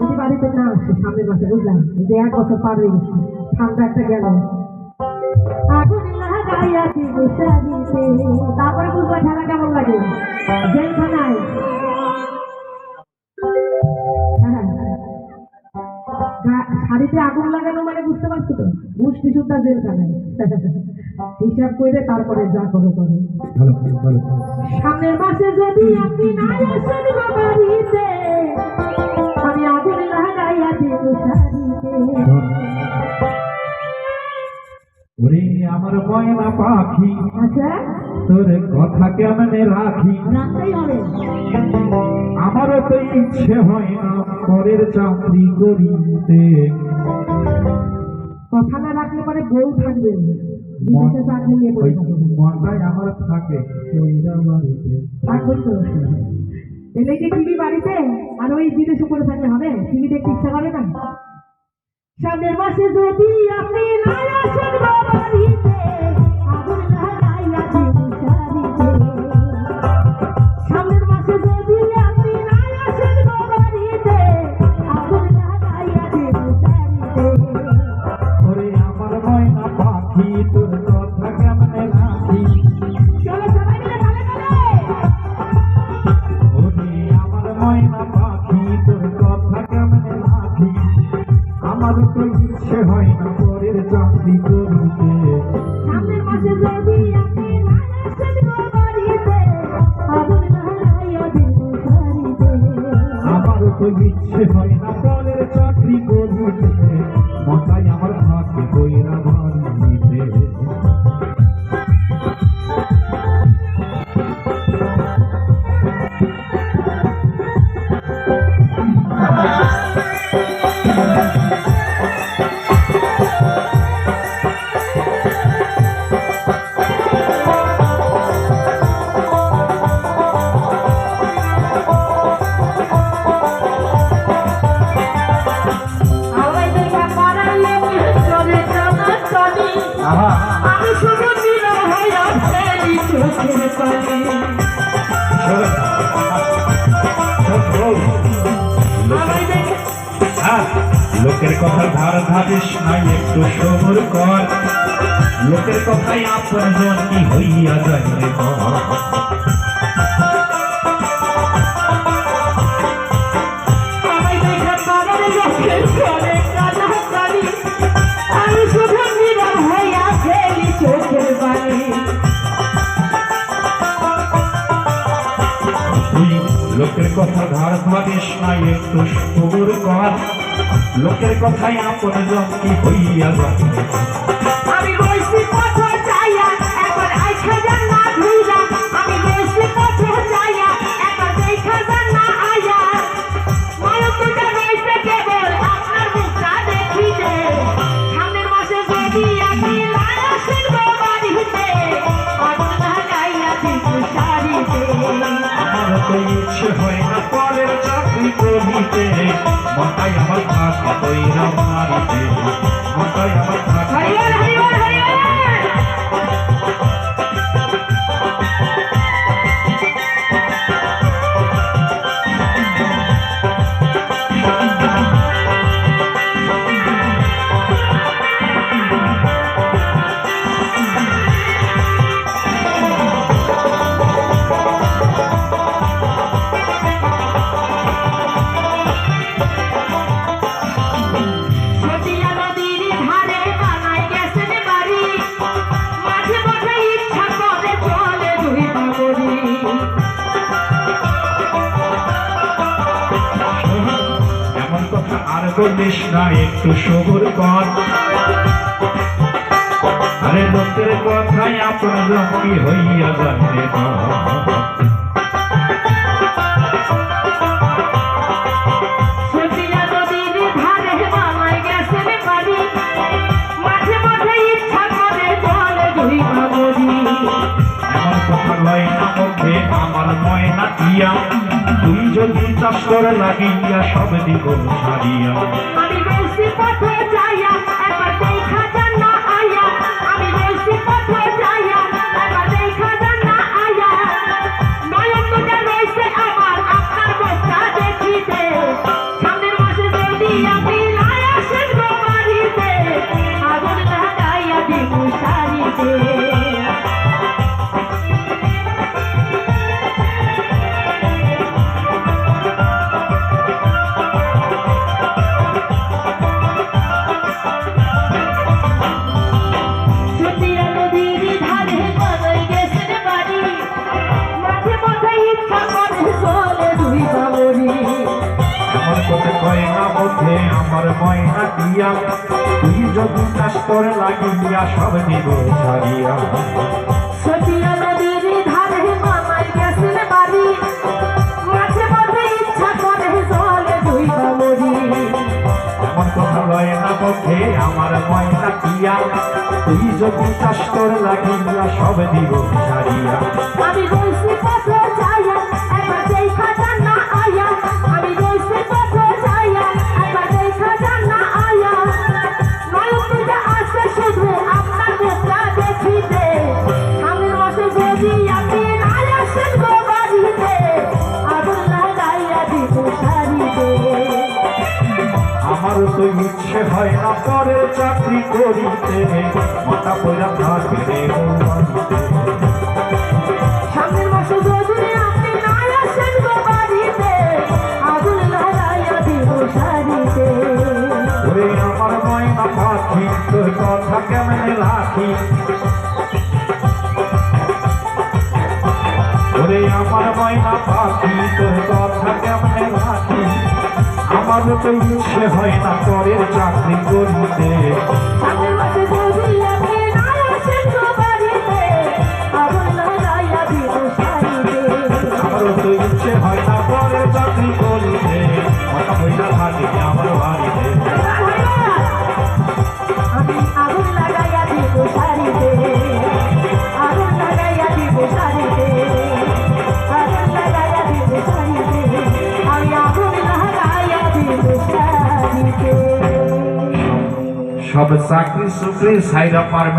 যদি বাড়িতে না আসে সামনের মাসে বুঝলাম যে এক বছর পার হয়ে গেছে ঠান্ডা একটা গেল। তারপরে বুঝবা ঠান্ডা কেমন লাগে। জেলখানায় হ্যাঁ শাড়িতে আগুন লাগানো মানে বুঝতে পারছ তো? মুষ্টি সুদ্ধা জেলখানায় হিসাব করে তারপরে যা করো করো। সামনের মাসে যদি আপনি না আসেন গো আমার ময়না পাখি। আচ্ছা। তোর কথা কেমনে রাখি? রাখতেই হবে। আমারও তো ইচ্ছে হয় না পরের চাকরি করিতে। কথা না রাখলে পরে বউ থাকবে। বিদেশে চাকরি নিয়ে ওই থাকবে। মনটাই আমার থাকে কইরা বাড়িতে। থাকবে তো এলে কি টিভি বাড়িতে? আর ওই বিদেশে করে থাকলে হবে? টিভি দেখতে ইচ্ছা করে না? সামনের মাসে যদি আপনি না আসেন গো ইচ্ছে হয় না পরের চাকরি করিতে। লোকের কথা ধার ধারিস নাই, একটু সবর কর। লোকের কথায় আপন জন কি হইয়া যায় রে লোকের কথায় আপন জন কি হইয়া যায় রয়েছি। আমি রইছি ইচ্ছে হয় না পরের চাকরি করিতে। মাথায় আমার থাকা কইরা মারিতে। মাথায় আমার থাকে বলিস না একটু সবর কর। আরে লোকের কথাই আপনার লক্ষ্মী হইয়া মুখে আমার ময়না করে লাগিয়া সব দিক ছাড়িয়া। আমি বেশি পথে যাইয়া একবার দেখা মধ্যে আমার ময়না দিয়া তুই যদি কাস্তর লাগিয়া সব দিব ছাড়িয়া। সুতিয়া নদীর ধারে বানাই গেছেন বাড়ি। মাঝে মাঝে ইচ্ছা করে চলে দুই বাবরি আমার কথা লয় না মধ্যে আমার ময়না দিয়া তুই যদি কাস্তর লাগিয়া সব দিব ছাড়িয়া। আমি রইছি আমার তো ইচ্ছে হয় না পরের চাকরি করিতে। মাথা পয়লা থাকবে রে সামনের মাসে যদি আপনি নাই আসেন গো বাড়িতে আগুন লাগাইয়া দিব শাড়িতে। ওরে আমার ময়না পাখি তোর কথা কেমনে রাখি? ওরে আমার ময়না পাখি তোর কথা কেমনে রাখি? আমার তো ইচ্ছে হয় না পরের চাকরি করিতে। চাকরি সুকরি সাইড পারবেন